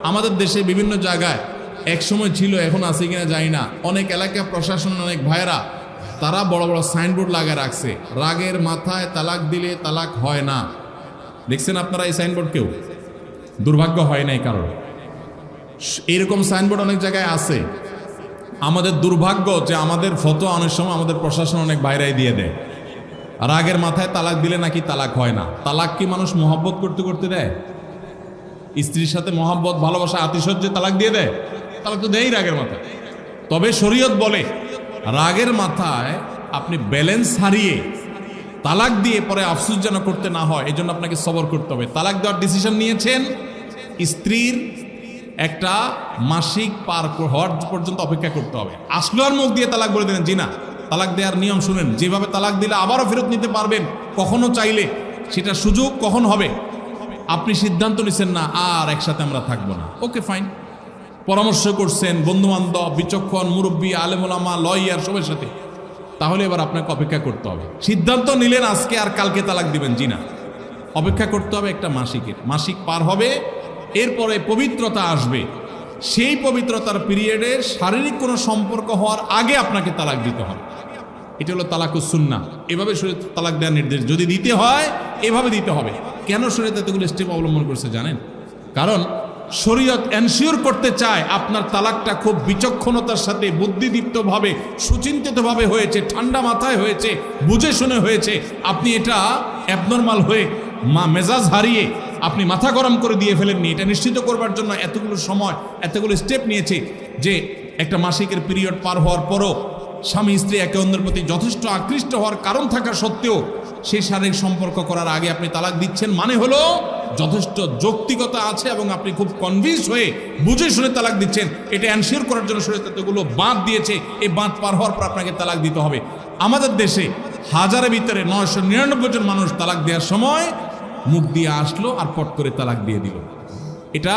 আমাদের দেশে বিভিন্ন জায়গায় এক সময় ছিল, এখন আছে কিনা জানি না। অনেক এলাকা প্রশাসন, অনেক ভাইরা তারা বড় বড় সাইনবোর্ড লাগিয়ে রাখছে। রাগের মাথায় তালাক দিলে তালাক হয় না। দেখছেন আপনারা এই সাইনবোর্ড কেউ? দুর্ভাগ্য হয় নাই কারণ এরকম সাইনবোর্ড অনেক জায়গায় আছে। আমাদের দুর্ভাগ্য যে আমাদের ফটো অনেক সময় আমাদের প্রশাসন অনেক বাইরে দিয়ে দেয়। রাগের মাথায় তালাক দিলে নাকি তালাক হয় না। তালাক কি মানুষ মহব্বত করতে করতে দেয়? স্ত্রীর সাথে মহাব্বত, ভালোবাসা, আতিশয্যে তালাক দিয়ে দেয়, তালাক তো দেয়ই রাগের মাথায়। তবে শরীয়ত বলে, রাগের মাথায় আপনি ব্যালেন্স হারিয়ে তালাক দিয়ে পরে আফসুস যেন করতে না হয় এই জন্য আপনাকে সবর করতে হবে। তালাক দেওয়ার ডিসিশন নিয়েছেন, স্ত্রীর একটা মাসিক পার হওয়ার পর্যন্ত অপেক্ষা করতে হবে। আসলো আর মুখ দিয়ে তালাক বলে দিলেন, জি না, তালাক দেওয়ার নিয়ম শুনেন। যেভাবে তালাক দিলে আবারও ফেরত নিতে পারবেন, কখনো চাইলে। সেটা সুযোগ কখন হবে? আপনি সিদ্ধান্ত নিছেন না, আর একসাথে আমরা থাকব না। ওকে ফাইন পরামর্শ করছেন বন্ধু বান্ধব বিচক্ষণ, মুরব্বী আলেমুলামা লয়ার, সবার সাথে। তাহলে এবার আপনাকে অপেক্ষা করতে হবে। সিদ্ধান্ত নিলেন আজকে, আর কালকে তালাক দিবেন, জি না। অপেক্ষা করতে হবে একটা মাসিকের। মাসিক পার হবে, এরপরে পবিত্রতা আসবে। সেই পবিত্রতার পিরিয়ডে শারীরিক কোনো সম্পর্ক হওয়ার আগে আপনাকে তালাক দিতে হবে। এটা হলো তালাকুস সুন্না এভাবে তালাক দেওয়ার নির্দেশ। যদি দিতে হয়, এভাবে দিতে হবে। কেন শরীয়ত এতগুলো স্টেপ অবলম্বন করছে জানেন? কারণ শরীয়ত এনশিওর করতে চায় আপনার তালাকটা খুব বিচক্ষণতার সাথে, বুদ্ধিদীপ্তভাবে, সুচিন্তিতভাবে হয়েছে, ঠান্ডা মাথায় হয়েছে, বুঝে শুনে হয়েছে। আপনি এটা অ্যাবনর্মাল হয়ে মা মেজাজ হারিয়ে আপনি মাথা গরম করে দিয়ে ফেলেননি। এটা নিশ্চিত করবার জন্য এতগুলো সময়, এতগুলো স্টেপ নিয়েছে যে একটা মাসিকের পিরিয়ড পার হওয়ার পরও স্বামী স্ত্রী একে অন্যের প্রতি যথেষ্ট আকৃষ্ট হওয়ার কারণ থাকা সত্ত্বেও সেই শারীরিক সম্পর্ক করার আগে আপনি তালাক দিচ্ছেন মানে হলো যথেষ্ট যৌক্তিকতা আছে এবং আপনি খুব কনভিন্স হয়ে বুঝে শুনে তালাক দিচ্ছেন। এটা অ্যানশিওর করার জন্য শরীরতত্ত্বগুলো বাঁধ দিয়েছে। এই বাঁধ পার হওয়ার পর আপনাকে তালাক দিতে হবে। আমাদের দেশে হাজারের ভিতরে নয়শো নিরানব্বই জন মানুষ তালাক দেওয়ার সময় মুখ দিয়ে আসলো আর পট করে তালাক দিয়ে দিল। এটা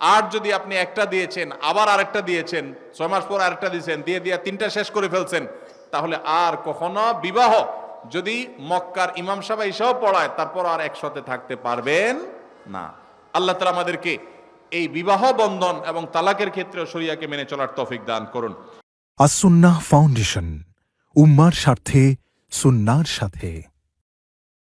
আর যদি আপনি একটা দিয়েছেন, আবার আরেকটা দিয়েছেন, ছয় মাস পর আরেকটা দিয়েছেন, দিয়ে দিয়ে তিনটা শেষ করে ফেলছেন, তাহলে আর কখনো বিবাহ যদি মক্কার ইমাম সাহেব এসেও পড়ায়, তারপর আর একসাথে থাকতে পারবেন না। আল্লাহ তালা আমাদেরকে এই বিবাহ বন্ধন এবং তালাকের ক্ষেত্রে শরিয়াকে মেনে চলার তৌফিক দান করুন। আসুন্নাহ ফাউন্ডেশন, উম্মার স্বার্থে, সুন্নার সাথে।